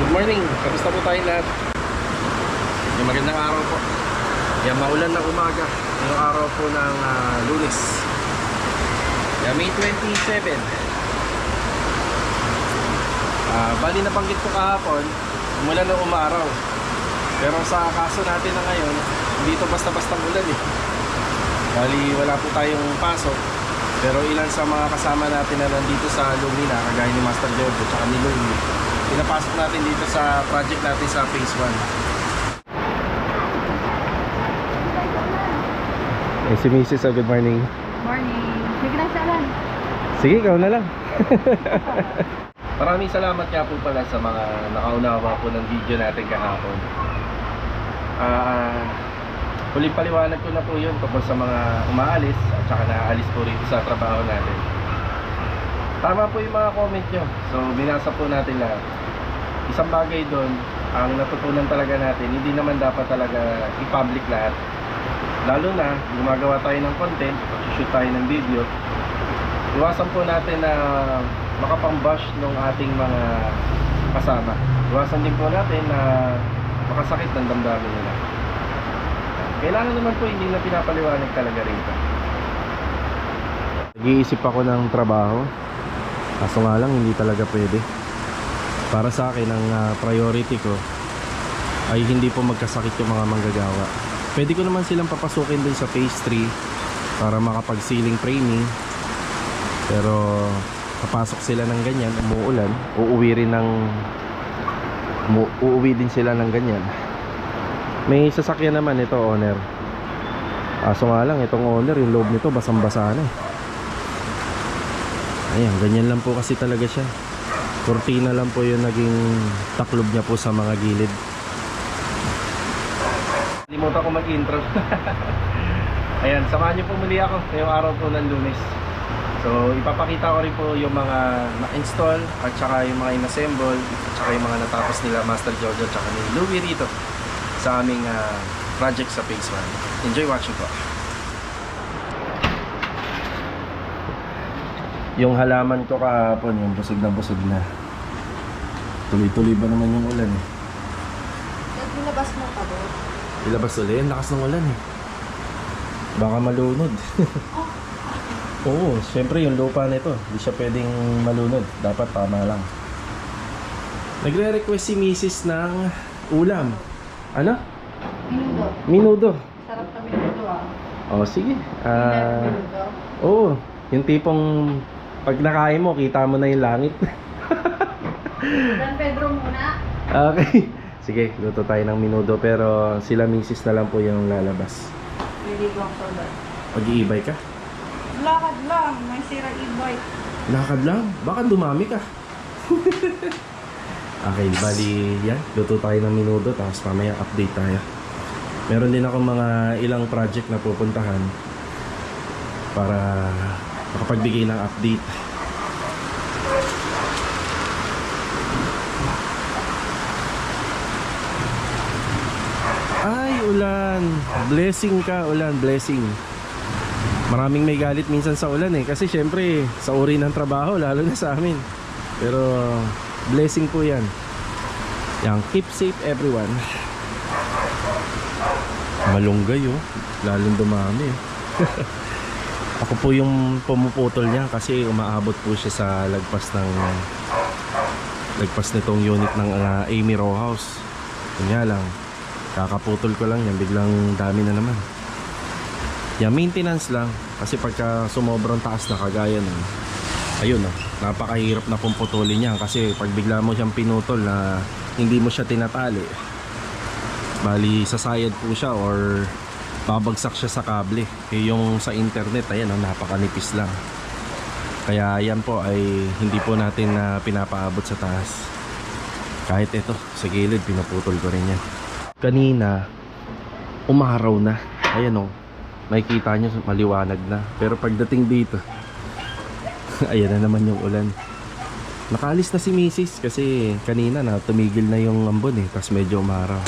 Good morning. Kamusta po tayong lahat? Yung magandang araw po. Yan, maulan na umaga. Yung araw po ng ah, lunes. Yan, May 27. Ah, bali nabanggit ko kahapon, umulan na umaraw. Pero sa kaso natin na ngayon, hindi ito basta-basta ulan eh. Bali, wala po tayong pasok. Pero ilan sa mga kasama natin na nandito sa Lumina, kagaya ni Master Jojo at ni Lumi, pinapasok natin dito sa project natin sa phase 1. Eh, si Mrs. Oh, good morning. Morning. Sige na sa alan. Sige, ikaw na lang. Maraming salamat nga po pala sa mga nakaunawa po ng video natin kahapon. Ah, huling paliwanag ko na po yun tungkol sa mga umaalis at saka naaalis po rito sa trabaho natin. Tama po yung mga comment nyo. So, binasa po natin lahat. Isang bagay doon, ang natutunan talaga natin, hindi naman dapat talaga i-public lahat. Lalo na, gumagawa tayo ng content, shoot tayo ng video, iwasan po natin na makapang-bash ng ating mga kasama. Iwasan din po natin na makasakit ng damdamin nila. Kailangan naman po hindi na pinapaliwanag talaga rito. Nag-iisip ako ng trabaho. Kaso nga lang hindi talaga pwede. Para sa akin ang ah, priority ko ay hindi po magkasakit yung mga manggagawa. Pwede ko naman silang papasukin dun sa phase 3 para makapag-ceiling framing. Pero papasok sila ng ganyan, umuulan, uuwi rin ng uuwi din sila ng ganyan. May sasakyan naman ito, owner. Aso nga lang, itong owner, yung loob nito basang-basa na eh. Ayan, ganyan lang po kasi talaga siya. Cortina lang po yung naging taklob niya po sa mga gilid. Limutan ko mag-intro. Ayan, samahan niyo po muli ako ngayong araw po ng lunes. So, ipapakita ko rin po yung mga na-install at saka yung mga in-assemble at saka yung mga natapos nila Master Jojo at saka ni Louie rito sa aming ah, project sa Phase 1. Enjoy watching po. Yung halaman ko kahapon, yung busog na busog na. Tuloy-tuloy ba naman yung ulan eh? Nilabas mo ka ba? Ilabas ulit, ang lakas ng ulan eh. Baka malunod. Oo, syempre yung lupa nito, hindi siya pwedeng malunod. Dapat tama lang. Nagre-request si Mrs. ng ulam. Ano? Minudo. Minudo. Sarap na minudo ah. Oh, sige. Ah, Minudo. oo, yung tipong pag nakain mo, kita mo na yung langit. Dan Pedro muna. okay. Sige, luto tayo ng minudo pero sila Mrs. na lang po yung lalabas. Liligo ang soda. Pag-iibay ka? Lakad lang. May sira e-bike. Lakad lang. Baka dumami ka. okay, bali yan. Luto tayo ng minudo tapos mamaya update tayo. Meron din ako mga ilang project na pupuntahan para makapagbigay ng update. Ay, ulan. Blessing ka, ulan. Blessing. Maraming may galit minsan sa ulan eh. Kasi syempre, sa uri ng trabaho, lalo na sa amin. Pero, blessing po yan. Yan, keep safe everyone. Malunggay oh. Lalong dumami eh. Ako po yung pumuputol niya kasi umaabot po siya sa lagpas ng lagpas nitong unit ng uh, Amy Row House. Kunya lang, kakaputol ko lang yan, biglang dami na naman. Yan, maintenance lang. Kasi pagka sumobrang taas na kagaya nun, ayun oh, napakahirap na pumputulin yan. Kasi pag bigla mo siyang pinutol na hindi mo siya tinatali, bali sasayad po siya or babagsak siya sa kable. Eh, yung sa internet, ayan oh, napakanipis lang. Kaya yan po ay hindi po natin na pinapaabot sa taas. Kahit ito, sa gilid, pinuputol ko rin yan. Kanina, umaraw na. Ayan o, makikita nyo maliwanag na. Pero pagdating dito, ayan na naman yung ulan. Nakaalis na si Mrs. kasi kanina na tumigil na yung ambon eh. Tapos medyo umaraw.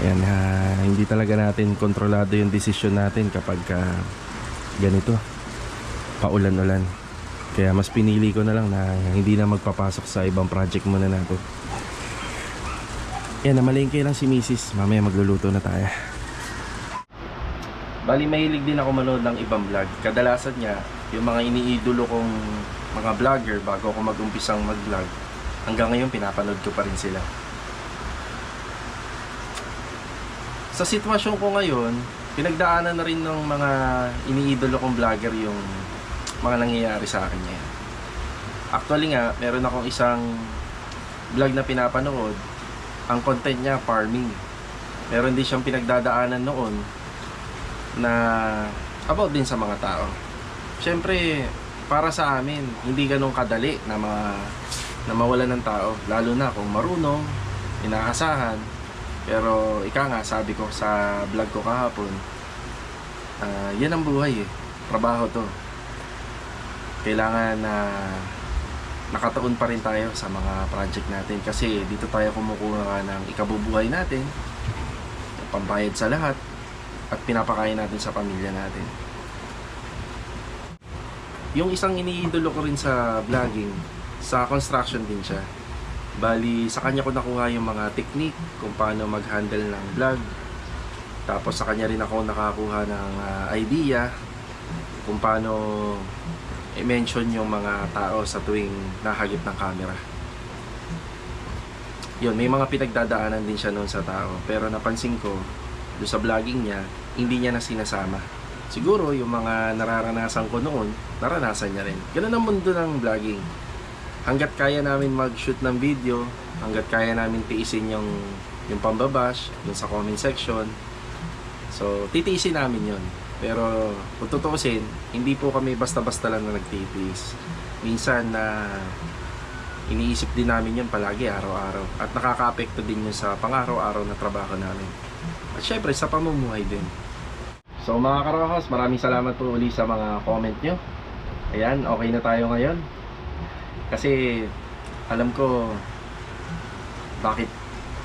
Ayan, ha, hindi talaga natin kontrolado yung desisyon natin kapag ka ganito, paulan-ulan. Kaya mas pinili ko na lang na hindi na magpapasok sa ibang project muna natin. Yan, namalingke lang si Mrs. Mamaya magluluto na tayo. Bali, mahilig din ako manood ng ibang vlog. Kadalasan niya, yung mga iniidolo kong mga vlogger bago ako mag-umpisang mag-vlog. Hanggang ngayon, pinapanood ko pa rin sila. Sa sitwasyon ko ngayon, pinagdaanan na rin ng mga iniidolo kong vlogger yung mga nangyayari sa akin ngayon. Actually nga, meron akong isang vlog na pinapanood. Ang content niya, farming. Meron din siyang pinagdadaanan noon na about din sa mga tao. Siyempre, para sa amin, hindi ganun kadali na, ma, na mawala ng tao. Lalo na kung marunong, inaasahan. Pero ika nga, sabi ko sa vlog ko kahapon, ah, yan ang buhay eh. Trabaho to. Kailangan na nakataon pa rin tayo sa mga project natin kasi dito tayo kumukuha ng ikabubuhay natin, pambayad sa lahat, at pinapakain natin sa pamilya natin. Yung isang iniidolo ko rin sa vlogging, sa construction din siya. Bali, sa kanya ko nakuha yung mga technique kung paano mag-handle ng vlog. Tapos sa kanya rin ako nakakuha ng ah, idea kung paano i-mention yung mga tao sa tuwing nahagip ng camera. Yun, may mga pinagdadaanan din siya noon sa tao. Pero napansin ko, doon sa vlogging niya, hindi niya na sinasama. Siguro yung mga nararanasan ko noon, naranasan niya rin. Ganun ang mundo ng vlogging. Hanggat kaya namin mag-shoot ng video, hanggat kaya namin tiisin yung, yung pambabash, dun sa comment section. So, titiisin namin yon Pero kung tutuusin, hindi po kami basta-basta lang na nagtitiis. Minsan na iniisip din namin yun palagi araw-araw. At nakaka-apekto din yun sa pang-araw-araw na trabaho namin. At syempre sa pamumuhay din. So mga karahos, maraming salamat po uli sa mga comment nyo. Ayan, okay na tayo ngayon. Kasi alam ko bakit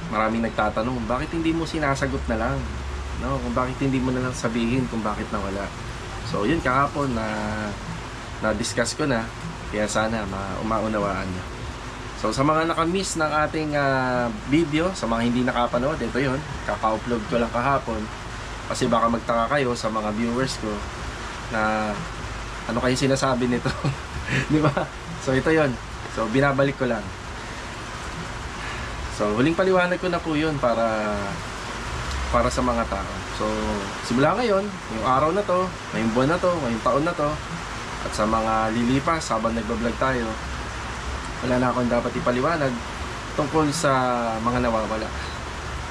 maraming nagtatanong, bakit hindi mo sinasagot na lang? No, kung bakit hindi mo na lang sabihin kung bakit nawala. So yun kahapon na na-discuss ko na kaya sana ma umaunawaan nyo. So sa mga nakamiss ng ating ah, video, sa mga hindi nakapanood, ito yon kaka-upload ko lang kahapon. Kasi baka magtaka kayo sa mga viewers ko na ano kayo sinasabi nito. Di ba? So ito yon So binabalik ko lang. So huling paliwanag ko na po yun para para sa mga tao. So, simula ngayon, yung araw na to, ngayong buwan na to, ngayong taon na to, at sa mga lilipas habang nagbablog tayo, wala na akong dapat ipaliwanag tungkol sa mga nawawala.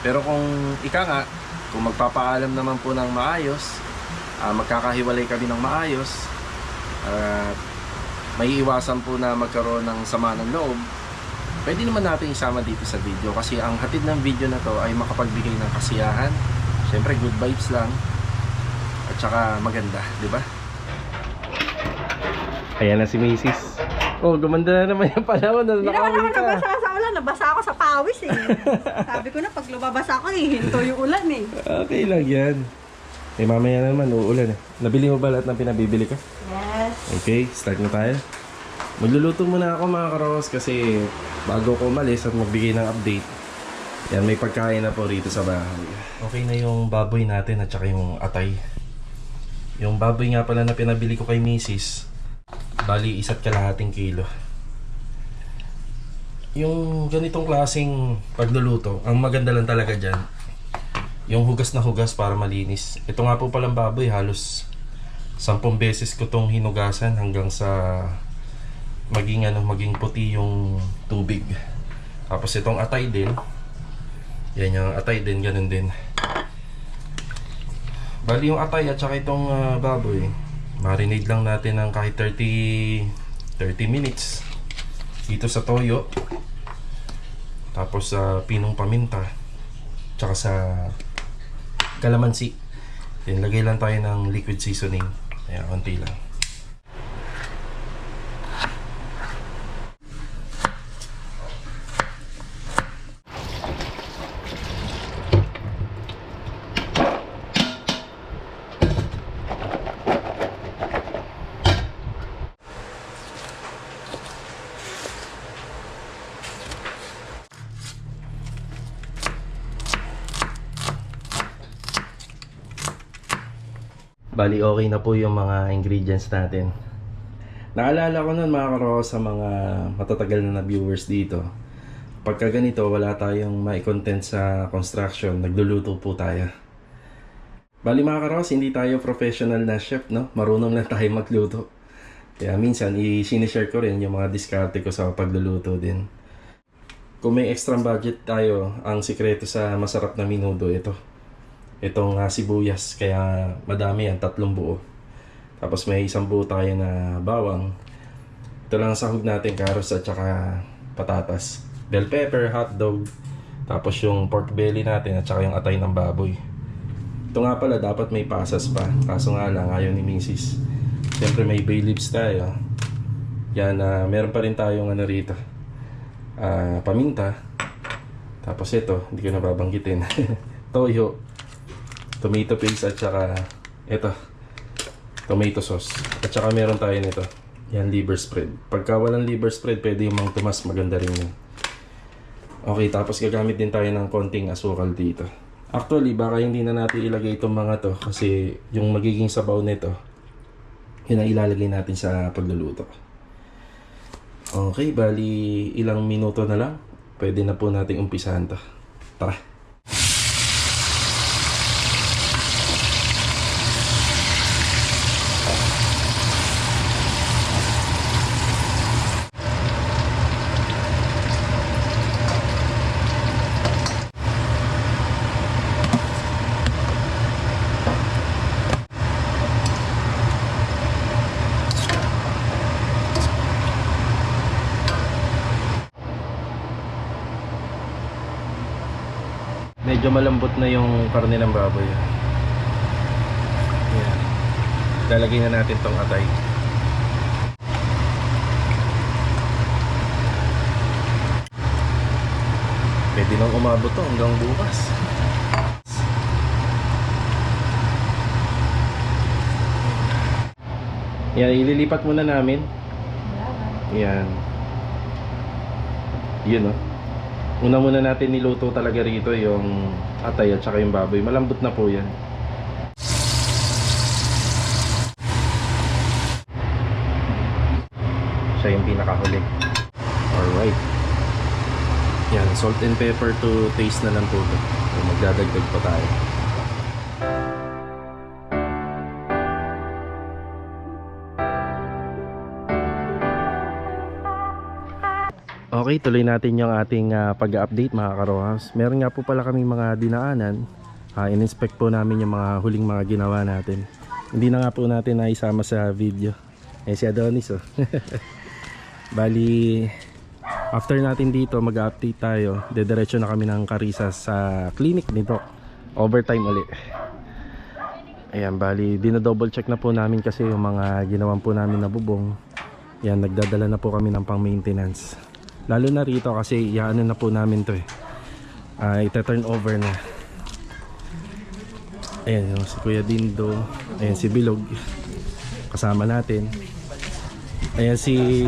Pero kung ika nga, kung magpapaalam naman po ng maayos, ah, magkakahiwalay kami ng maayos, at may iwasan po na magkaroon ng sama ng loob, pwede naman natin isama dito sa video kasi ang hatid ng video na to ay makapagbigay ng kasiyahan syempre good vibes lang at saka maganda, di ba? Ayan na si Macy's. Oh, gumanda na naman yung panahon na Hindi naman ako nakauwi ka. nabasa sa ulan. Nabasa ako sa pawis eh. Sabi ko na pag lumabas ako eh, hinto yung ulan eh. Okay lang yan. Eh, mamaya naman, uulan eh. Nabili mo ba lahat ng pinabibili ka? Yes. Okay, start na tayo. Magluluto muna ako mga karos kasi bago ko umalis at magbigay ng update, yan may pagkain na po rito sa bahay. Okay na yung baboy natin at saka yung atay. Yung baboy nga pala na pinabili ko kay Mrs. Bali, isa't kalahating kilo. Yung ganitong klaseng pagluluto, ang maganda lang talaga dyan, yung hugas na hugas para malinis. Ito nga po palang baboy, halos sampung beses ko tong hinugasan hanggang sa maging ano, maging puti yung tubig. Tapos itong atay din. Yan yung atay din, ganun din. Bali yung atay at saka itong ah, baboy, marinate lang natin ng kahit 30 30 minutes dito sa toyo. Tapos sa pinong paminta. Tsaka sa kalamansi. Then lagay lang tayo ng liquid seasoning. Ayan, konti lang. Bali, okay na po yung mga ingredients natin. Naalala ko nun mga karo sa mga matatagal na, na viewers dito. Pagka ganito, wala tayong mai-content sa construction, nagluluto po tayo. Bali mga karos, hindi tayo professional na chef, no? Marunong lang tayo magluto. Kaya minsan, i-sinishare ko rin yung mga diskarte ko sa pagluluto din. Kung may extra budget tayo, ang sikreto sa masarap na minudo, ito. Itong ah, sibuyas, kaya madami yan, tatlong buo. Tapos may isang buo tayo na bawang. Ito lang ang sahog natin, karos at saka patatas. Bell pepper, hotdog, tapos yung pork belly natin at saka yung atay ng baboy. Ito nga pala, dapat may pasas pa. Kaso nga lang, ayaw ni Mrs. Siyempre may bay leaves tayo. Yan, ah, meron pa rin tayong ano rito. Ah, paminta. Tapos ito, hindi ko nababanggitin. Toyo. Tomato paste at saka ito. Tomato sauce. At saka meron tayo nito. Yan, liver spread. Pagka walang liver spread, pwede yung mang tumas. Maganda rin yun. Okay, tapos gagamit din tayo ng konting asukal dito. Actually, baka hindi na natin ilagay itong mga to kasi yung magiging sabaw nito, yun ang ilalagay natin sa pagluluto. Okay, bali ilang minuto na lang. Pwede na po natin umpisahan to. Tara. Medyo malambot na yung karne ng baboy. Yan. Lalagay na natin tong atay. Pwede nang umabot to hanggang bukas. Yan, ililipat muna namin. Yan. Yun oh. Una muna natin niluto talaga rito yung atay at saka yung baboy. Malambot na po yan. Siya yung pinakahuli. Alright. Yan, salt and pepper to taste na lang po. So, magdadagdag pa tayo. Okay, tuloy natin yung ating ah, pag-update mga karohas. Meron nga po pala kaming mga dinaanan. Ah, in-inspect po namin yung mga huling mga ginawa natin. Hindi na nga po natin na isama sa video. Eh si Adonis oh. Bali, after natin dito mag-update tayo, dediretso na kami ng Karisa sa clinic ni Doc. Overtime uli. Ayan, bali, dinodouble check na po namin kasi yung mga ginawan po namin na bubong. Yan, nagdadala na po kami ng pang maintenance. Lalo na rito kasi iyaano na po namin to eh. Ah, ita-turn over na. Ayan si Kuya Dindo. Ayan si Bilog. Kasama natin. Ayan si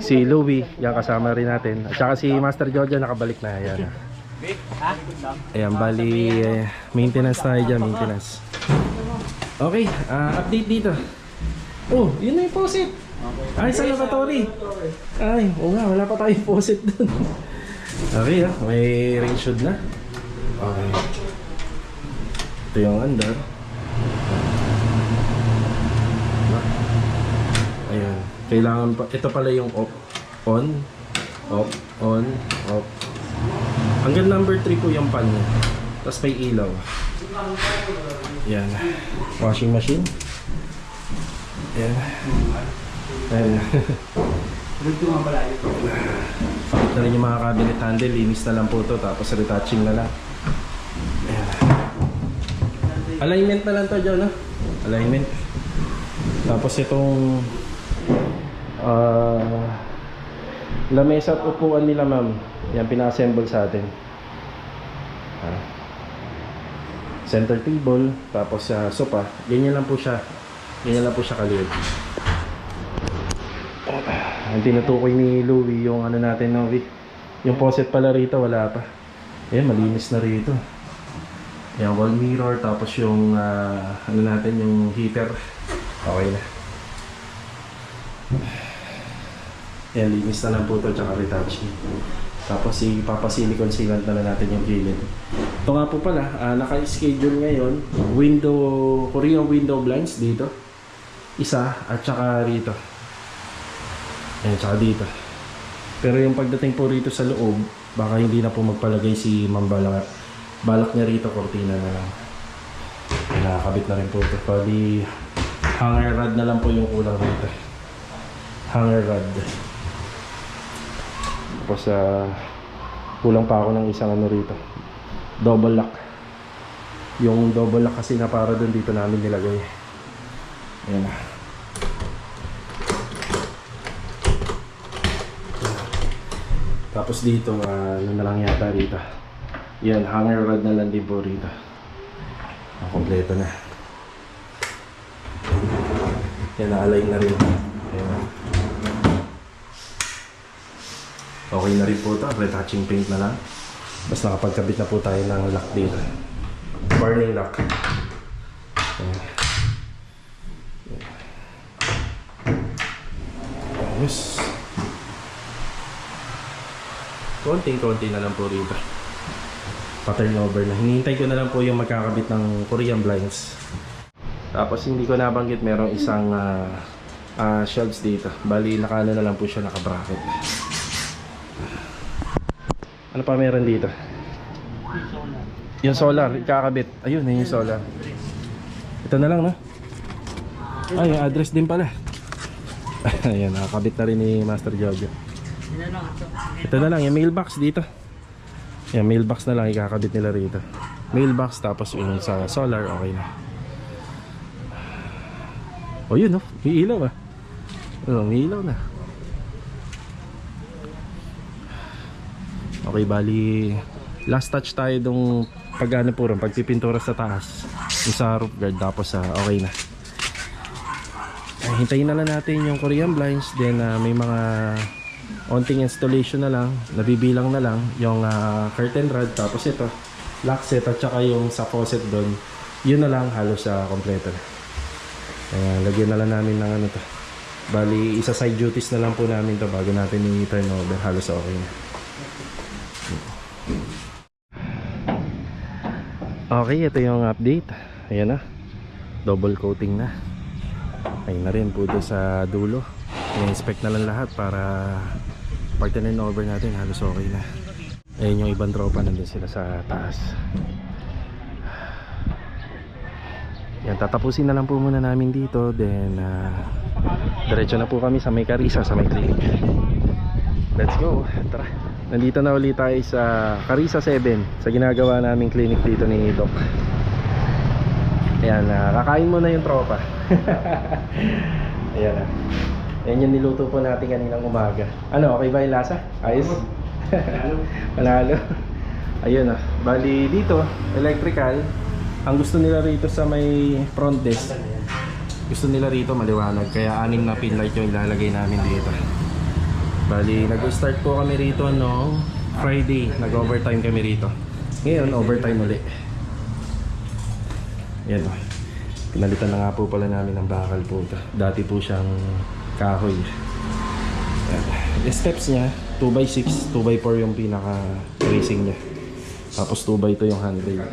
si Louie. Yan kasama rin natin. At saka si Master Jojo nakabalik na. Ayan. Ayan, bali eh, maintenance tayo dyan, maintenance. Okay, ah, update dito. Oh, yun na yung faucet. Ay, sa lavatory. Ay, oo nga, wala pa tayong faucet dun. okay ah, may rain shoot na. Okay. Ito yung under. Ayan. Kailangan pa, ito pala yung off, on, off, on, off. Hanggang number 3 po yung pan niya. Tapos may ilaw. Yan. Washing machine. Yan. Ayan. Pakit na rin yung mga cabinet handle. Linis na lang po to Tapos retouching na lang. Ayan. Alignment na lang to John. No? Alignment. Tapos itong ah lamesa at upuan nila ma'am. Yan pina-assemble sa atin. Ah. Center table, tapos sa sofa. Ganyan lang po siya. Ganyan lang po siya kaliit. Ang tinutukoy ni Louie yung ano natin no. Yung faucet pala rito wala pa. Eh malinis na rito. Yan, wall mirror, tapos yung, ah, ano natin, yung heater. Okay na. Yan, linis na lang po ito, tsaka retouching. Tapos ipapasilicon sealant na lang natin yung gilid. Ito nga po pala, ah, naka-schedule ngayon, window, Korean window blinds dito. Isa, at tsaka rito. Ayan, tsaka dito. Pero yung pagdating po rito sa loob, baka hindi na po magpalagay si Ma'am Balak. Balak niya rito, kortina na lang. Nakakabit na rin po ito. Bali, hanger rod na lang po yung kulang rito. Hanger rod. Tapos, ah, kulang pa ako ng isang ano rito. Double lock. Yung double lock kasi na para doon dito namin nilagay. Ayan na. Tapos dito, ah, ano na lang yata rito. Yan, hanger rod na lang po rito. Ah, kompleto na. Yan, na-align na rin. Ayan. Okay na rin po ito. Retouching paint na lang. Basta nakapagkabit na po tayo ng lock dito. Burning lock. Ayan. Ayos. Konting-konti na lang po rito. Pattern over na. Hinihintay ko na lang po yung magkakabit ng Korean blinds. Tapos hindi ko nabanggit merong isang ah, ah, shelves dito. Bali, nakano na lang po siya naka-bracket. Ano pa meron dito? Yung solar, ikakabit. Ayun, na yung solar. Ito na lang, no? Ay, address din pala. Ayan, nakakabit na rin ni Master Jojo. Ito na lang, yung mailbox dito. Yan, mailbox na lang ikakabit nila rito. Mailbox tapos yung sa solar, okay na. O yun, no? May ilaw ah. Oh, may ilaw na. Okay, bali last touch tayo dong pag ano po rin, pagpipintura sa taas. Yung sa roof guard tapos sa okay na. Ay, hintayin na lang natin yung Korean blinds then ah, may mga onting installation na lang, nabibilang na lang yung ah, curtain rod tapos ito, lock set at saka yung sa faucet doon. Yun na lang halos sa kompleto na. Kaya lagyan na lang namin ng ano to. Bali, isa side duties na lang po namin to bago natin i-turn over. Halos okay na. Okay, ito yung update. Ayan na. Double coating na. Ayun na rin po sa dulo. I-inspect na lang lahat para pag over natin halos okay na. Ayun yung ibang tropa nandun sila sa taas. Yan, tatapusin na lang po muna namin dito. Then, ah, diretso na po kami sa may Carisa, sa may clinic. Let's go. Tara. Nandito na ulit tayo sa Carisa 7 sa ginagawa naming clinic dito ni Doc. Ayan, ah, kakain muna yung tropa. Ayan na. Yan yung niluto po natin kaninang umaga. Ano, okay ba yung lasa? Ayos? Panalo. Ayun ah. Bali dito, electrical. Ang gusto nila rito sa may front desk. Gusto nila rito maliwanag. Kaya anim na pin light yung ilalagay namin dito. Bali, nag-start po kami rito no Friday. Nag-overtime kami rito. Ngayon, overtime ulit. Yan o. Pinalitan na nga po pala namin ng bakal po ito. Dati po siyang kahoy. Yan. Yung steps niya, 2x6, 2x4 yung pinaka racing niya. Tapos 2x2 yung handrail.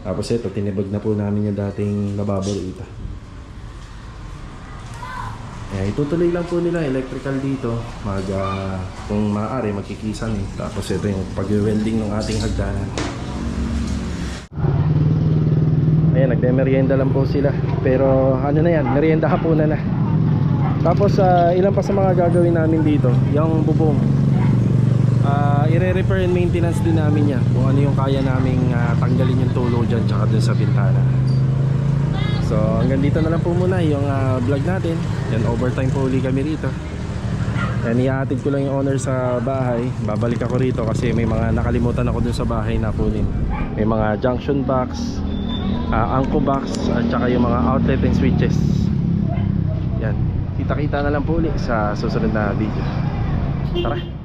Tapos ito, tinibag na po namin yung dating lababo dito. Eh, itutuloy lang po nila electrical dito. Mag, ah, kung maaari, magkikisan eh. Tapos ito yung pag-welding ng ating hagdanan. Ayan, nagde-merienda lang po sila. Pero ano na yan, merienda hapunan na. Tapos ah, ilan pa sa mga gagawin namin dito, yung bubong. Ah, ire-repair and maintenance din namin yan. Kung ano yung kaya naming ah, tanggalin yung tulo dyan tsaka dun sa bintana. So hanggang dito na lang po muna yung ah, vlog natin. Yan overtime po uli kami rito. Yan iatid ko lang yung owner sa bahay. Babalik ako rito kasi may mga nakalimutan ako dun sa bahay na kunin. May mga junction box, uh, anko box at saka yung mga outlet and switches. Kita-kita na lang po uli sa susunod na video. Tara.